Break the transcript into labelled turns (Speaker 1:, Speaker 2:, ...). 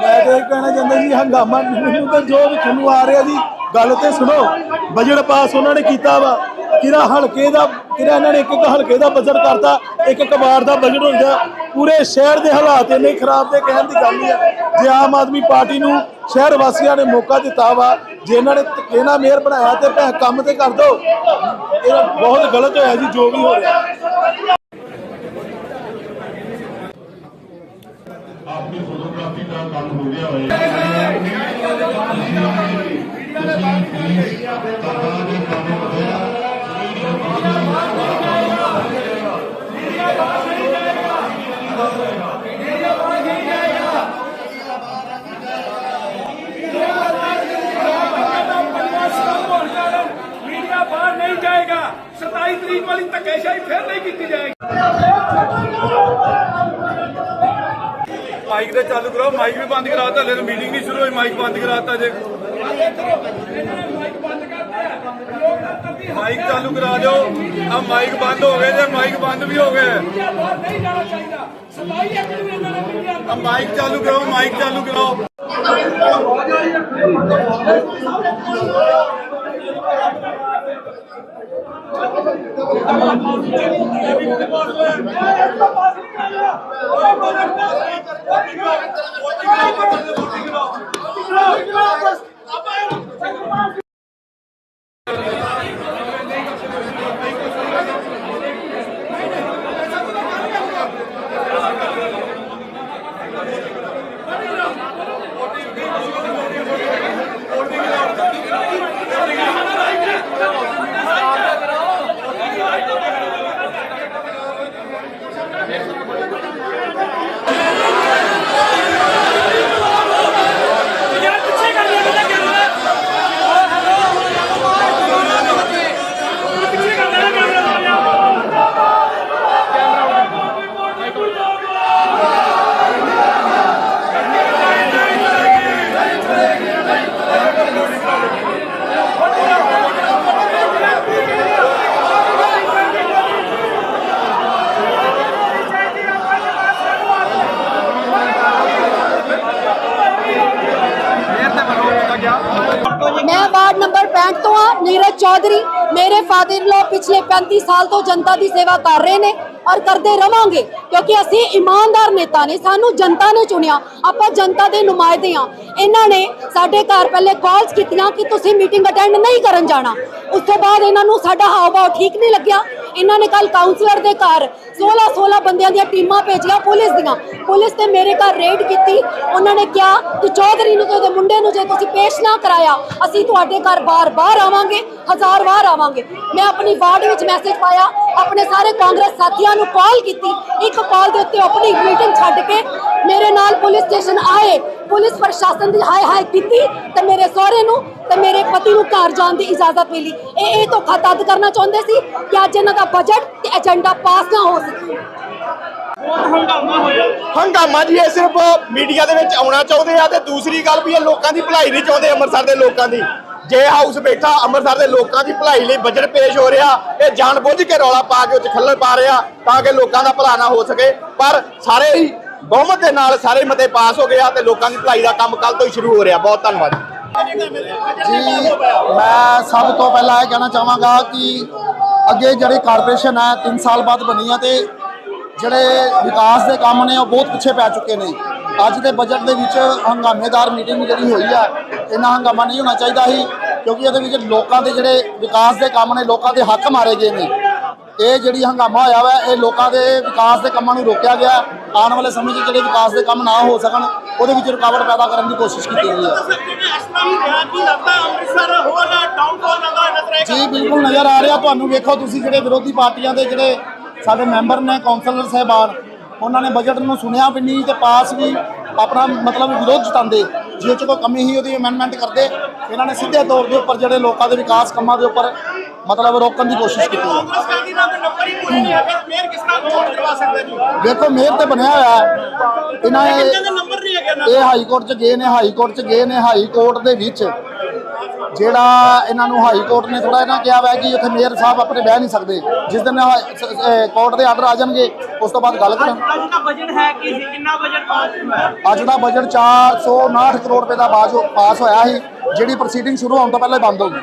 Speaker 1: ਮੈਂ ਤੇ ਇਹ ਕਹਿਣਾ ਚਾਹੁੰਦਾ ਜੀ, ਹੰਗਾਮਾ ਮੈਨੂੰ ਤਾਂ ਜੋ ਵੀ ਤੁਹਾਨੂੰ ਆ ਰਿਹਾ ਜੀ, ਗੱਲ ਤੇ ਸੁਣੋ। ਬਜਟ ਪਾਸ ਉਹਨਾਂ ਨੇ ਕੀਤਾ ਵਾ। ਕਿਹੜਾ ਹਲਕੇ ਦਾ, ਕਿਹੜਾ ਇਹਨਾਂ ਨੇ ਇੱਕ ਇੱਕ ਹਲਕੇ ਦਾ ਬਜਟ ਕਰਤਾ, ਇੱਕ ਇੱਕ ਵਾਰ ਦਾ ਬਜਟ ਹੁੰਦਾ ਪੂਰੇ ਸ਼ਹਿਰ ਦੇ ਹਾਲਾਤ ਇੰਨੇ ਖਰਾਬ ਦੇ ਕਹਿਣ ਦੀ ਗੱਲ ਨਹੀਂ ਹੈ ਜੇ ਆਮ ਆਦਮੀ ਪਾਰਟੀ ਨੂੰ ਸ਼ਹਿਰ ਵਾਸੀਆਂ ਨੇ ਮੌਕਾ ਦਿੱਤਾ ਵਾ, ਜੇ ਇਹਨਾਂ ਨੇ ਧੱਕੇ ਮੇਅਰ ਬਣਾਇਆ ਤੇ ਭੈ ਕੰਮ ਤੇ ਕਰ ਦੋ। ਇਹ ਬਹੁਤ ਗਲਤ ਹੋਇਆ ਜੀ, ਜੋ ਵੀ ਹੋ ਰਿਹਾ।
Speaker 2: ਆਪਣੀ ਫੋਟੋਗ੍ਰਾਫੀ ਦਾ ਕੰਮ ਹੋ ਗਿਆ ਹੋਏ
Speaker 3: ਮੀਡੀਆ ਬਾਹਰ ਨਹੀਂ ਜਾਏਗਾ 27 ਤਰੀਕ ਵਾਲੀ ਧੱਕੇਸ਼ਾਹੀ ਫਿਰ ਨਹੀਂ ਕੀਤੀ ਜਾਏਗੀ ਮਾਈਕ ਤੇ ਚਾਲੂ ਕਰਾਓ ਮਾਈਕ ਵੀ ਬੰਦ ਕਰਾਤਾ ਹਲੇ ਤਾਂ ਮੀਟਿੰਗ ਨਹੀਂ ਸ਼ੁਰੂ ਹੋਈ ਮਾਈਕ ਬੰਦ ਕਰਾਤਾ ਜੇ ਮਾਈਕ ਚਾਲੂ ਕਰਾ ਦਿਓ ਆ ਮਾਈਕ ਬੰਦ ਹੋ ਗਏ ਜੇ ਮਾਈਕ ਬੰਦ ਵੀ ਹੋ ਗਏ
Speaker 4: ਬਾਹਰ ਨਹੀਂ ਜਾਣਾ ਚਾਹੀਦਾ 27 ਏਕੜ ਵੀ ਇਹਨਾਂ
Speaker 3: What do you got?
Speaker 5: ਮੈਂ ਵਾਰਡ ਨੰਬਰ 65 ਤੋਂ ਆ ਨੀਰਜ ਚੌਧਰੀ। ਮੇਰੇ ਫਾਦਰ ਲੋ ਪਿਛਲੇ 35 ਸਾਲ ਤੋਂ ਜਨਤਾ ਦੀ ਸੇਵਾ ਕਰ ਰਹੇ ਨੇ ਔਰ ਕਰਦੇ ਰਵਾਂਗੇ। ਕਿਉਂਕਿ ਅਸੀਂ ਇਮਾਨਦਾਰ ਨੇਤਾ ਨੇ, ਸਾਨੂੰ ਜਨਤਾ ਨੇ ਚੁਣਿਆ, ਆਪਾਂ ਜਨਤਾ ਦੇ ਨੁਮਾਇੰਦੇ ਆ ਇਹਨਾਂ ਨੇ ਸਾਡੇ ਘਰ ਪਹਿਲੇ ਕਾਲਸ ਕੀਤੀਆਂ ਕਿ ਤੁਸੀਂ ਮੀਟਿੰਗ ਅਟੈਂਡ ਨਹੀਂ ਕਰਨ ਜਾਣਾ। ਉਸ ਤੋਂ ਬਾਅਦ ਇਹਨਾਂ ਨੂੰ ਸਾਡਾ ਹਾਵ ਠੀਕ ਨਹੀਂ ਲੱਗਿਆ। ਇਹਨਾਂ ਨੇ ਕੱਲ ਕਾਉਂਸਲਰ ਦੇ ਘਰ 16 16 ਬੰਦਿਆਂ ਦੀਆਂ ਟੀਮਾਂ ਭੇਜੀਆਂ ਪੁਲਿਸ ਦੀਆਂ। ਪੁਲਿਸ ਤੇ ਮੇਰੇ ਘਰ ਰੇਡ ਕੀਤੀ। ਉਹਨਾਂ ਨੇ ਕਿਹਾ ਕਿ ਚੌਧਰੀ ਨੂੰ ਤੇ ਉਹਦੇ ਮੁੰਡੇ ਨੂੰ ਜੇ ਤੁਸੀਂ ਪੇਸ਼ ਨਾ ਕਰਾਇਆ, ਅਸੀਂ ਤੁਹਾਡੇ ਘਰ ਬਾਰ-ਬਾਰ ਆਵਾਂਗੇ, ਹਜ਼ਾਰ ਵਾਰ ਆਵਾਂਗੇ। ਮੈਂ ਆਪਣੀ ਵਾਰਡ ਵਿੱਚ ਮੈਸੇਜ ਪਾਇਆ। ਆਪਣੇ ਸਾਰੇ ਕਾਂਗਰਸ ਸਾਥੀਆਂ ਨੂੰ ਕਾਲ ਕੀਤੀ। ਇੱਕ ਕਾਲ ਦੇ ਉੱਤੇ ਆਪਣੀ ਮੀਟਿੰਗ ਛੱਡ ਕੇ ਮੇਰੇ ਨਾਲ ਪੁਲਿਸ ਸਟੇਸ਼ਨ ਆਏ। ਪੁਲਿਸ ਪ੍ਰਸ਼ਾਸਨ ਦੀ ਹਾਏ ਹਾਏ ਕੀਤੀ ਤੇ ਮੇਰੇ ਸਹੁਰੇ ਨੂੰ ਤੇ ਮੇਰੇ ਪਤੀ ਨੂੰ ਘਰ ਜਾਣ ਦੀ ਇਜਾਜ਼ਤ ਮਿਲੀ। ਇਹ ਇਹ ਧੋਖਾ ਤਦ ਕਰਨਾ ਚਾਹੁੰਦੇ ਸੀ ਕਿ ਅੱਜ ਇਹਨਾਂ ਦਾ ਬਜਟ ਤੇ ਏਜੰਡਾ ਪਾਸ ਨਾ ਹੋ ਸਕੇ।
Speaker 6: ਹੰਗਾਮਾ ਜੀ ਇਹ ਸਿਰਫ ਮੀਡੀਆ ਦੇ ਵਿੱਚ ਆਉਣਾ ਚਾਹੁੰਦੇ ਆ ਤੇ ਦੂਸਰੀ ਗੱਲ ਵੀ ਇਹ ਲੋਕਾਂ ਦੀ ਭਲਾਈ ਨਹੀਂ ਚਾਹੁੰਦੇ ਅੰਮ੍ਰਿਤਸਰ ਦੇ ਲੋਕਾਂ ਦੀ। ਜੇ ਹਾਊਸ ਬੈਠਾ ਅੰਮ੍ਰਿਤਸਰ ਦੇ ਲੋਕਾਂ ਦੀ ਭਲਾਈ ਲਈ ਬਜਟ ਪੇਸ਼ ਹੋ ਰਿਹਾ ਇਹ ਜਾਣਬੁੱਝ ਕੇ ਰੌਲਾ ਪਾ ਕੇ ਉੱਚ ਖੱਲਰ ਪਾ ਰਿਹਾ ਤਾਂ ਕਿ ਲੋਕਾਂ ਦਾ ਭਲਾ ਨਾ ਹੋ ਸਕੇ। ਪਰ ਸਾਰੇ ਹੀ ਬਹੁਮਤ ਦੇ ਨਾਲ ਸਾਰੇ ਮਤੇ ਪਾਸ ਹੋ ਗਿਆ ਤੇ ਲੋਕਾਂ ਦੀ ਭਲਾਈ ਦਾ ਕੰਮ ਕੱਲ ਤੋਂ ਹੀ ਸ਼ੁਰੂ ਹੋ ਰਿਹਾ। ਬਹੁਤ ਧੰਨਵਾਦ
Speaker 7: ਜੀ। ਮੈਂ ਸਭ ਤੋਂ ਪਹਿਲਾਂ ਇਹ ਕਹਿਣਾ ਚਾਹਾਂਗਾ ਕਿ ਅੱਗੇ ਜਿਹੜੀ ਕਾਰਪੋਰੇਸ਼ਨ ਹੈ 3 ਸਾਲ ਬਾਅਦ ਬਣੀ ਆ ਤੇ ਜਿਹੜੇ ਵਿਕਾਸ ਦੇ ਕੰਮ ਨੇ ਉਹ ਬਹੁਤ ਪਿੱਛੇ ਪੈ ਚੁੱਕੇ ਨੇ। ਅੱਜ ਦੇ ਬਜਟ ਦੇ ਵਿੱਚ ਹੰਗਾਮੇਦਾਰ ਮੀਟਿੰਗ ਜਿਹੜੀ ਹੋਈ ਆ, ਇੰਨਾ ਹੰਗਾਮਾ ਨਹੀਂ ਹੋਣਾ ਚਾਹੀਦਾ ਸੀ, ਕਿਉਂਕਿ ਇਹਦੇ ਵਿੱਚ ਲੋਕਾਂ ਦੇ ਜਿਹੜੇ ਵਿਕਾਸ ਦੇ ਕੰਮ ਨੇ, ਲੋਕਾਂ ਦੇ ਹੱਕ ਮਾਰੇ ਗਏ ਨੇ। ਇਹ ਜਿਹੜੀ ਹੰਗਾਮਾ ਹੋਇਆ ਵਾ, ਇਹ ਲੋਕਾਂ ਦੇ ਵਿਕਾਸ ਦੇ ਕੰਮਾਂ ਨੂੰ ਰੋਕਿਆ ਗਿਆ। ਆਉਣ ਵਾਲੇ ਸਮੇਂ 'ਚ ਜਿਹੜੇ ਵਿਕਾਸ ਦੇ ਕੰਮ ਨਾ ਹੋ ਸਕਣ, ਉਹਦੇ ਵਿੱਚ ਰੁਕਾਵਟ ਪੈਦਾ ਕਰਨ ਦੀ ਕੋਸ਼ਿਸ਼ ਕੀਤੀ ਗਈ ਹੈ ਜੀ, ਬਿਲਕੁਲ ਨਜ਼ਰ ਆ ਰਿਹਾ। ਤੁਹਾਨੂੰ ਵੇਖੋ, ਤੁਸੀਂ ਜਿਹੜੇ ਵਿਰੋਧੀ ਪਾਰਟੀਆਂ ਦੇ ਜਿਹੜੇ ਸਾਡੇ ਮੈਂਬਰ ਨੇ ਕੌਂਸਲਰ ਸਾਹਿਬਾਨ ਉਹਨਾਂ ਨੇ ਬਜਟ ਨੂੰ ਸੁਣਿਆ ਵੀ ਨਹੀਂ ਤੇ ਪਾਸ ਵੀ ਆਪਣਾ ਮਤਲਬ ਵਿਰੋਧ ਜਤਾਉਂਦੇ। ਜੇ ਚ ਕੋਈ ਕਮੀ ਹੀ ਉਹਦੀ ਅਮੈਂਡਮੈਂਟ ਕਰਦੇ। ਇਹਨਾਂ ਨੇ ਸਿੱਧੇ ਤੌਰ ਦੇ ਉੱਪਰ ਜਿਹੜੇ ਲੋਕਾਂ ਦੇ ਵਿਕਾਸ ਕੰਮਾਂ ਦੇ ਉੱਪਰ ਮਤਲਬ ਰੋਕਣ ਦੀ ਕੋਸ਼ਿਸ਼ ਕੀਤੀ। ਵੇਖੋ ਮੇਅਰ ਤੇ ਬਣਿਆ ਹੋਇਆ ਹੈ। ਇਹਨਾਂ ਇਹ ਇਹ ਹਾਈ ਕੋਰਟ ਚ ਗਏ ਨੇ ਹਾਈ ਕੋਰਟ ਚ ਗਏ ਨੇ ਹਾਈ ਕੋਰਟ ਦੇ ਵਿੱਚ। ਜਿਹੜਾ ਇਹਨਾਂ ਨੂੰ ਹਾਈ ਕੋਰਟ ਨੇ ਥੋੜਾ ਇਹਨਾਂ ਕਿਹਾ ਹੋਇਆ ਕਿ ਉੱਥੇ ਮੇਅਰ ਸਾਹਿਬ ਆਪਣੇ ਬਹਿ ਨਹੀਂ ਸਕਦੇ। ਜਿਸ ਦਿਨ ਕੋਰਟ ਦੇ ਆਰਡਰ ਆ ਜਾਣਗੇ ਉਸ ਤੋਂ ਬਾਅਦ ਗੱਲ ਕਰਾਂ
Speaker 8: ਅੱਜ ਦਾ ਬਜਟ ਹੈ ਕੀ ਕਿੰਨਾ ਬਜਟ ਪਾਸ ਹੋਇਆ?
Speaker 7: ਅੱਜ ਦਾ ਬਜਟ 459 ਕਰੋੜ ਰੁਪਏ ਦਾ ਪਾਸ ਹੋਇਆ ਸੀ ਜਿਹੜੀ ਪ੍ਰੋਸੀਡਿੰਗ ਸ਼ੁਰੂ ਹੋਣ ਤੋਂ ਪਹਿਲਾਂ ਹੀ ਬੰਦ ਹੋ ਗਈ।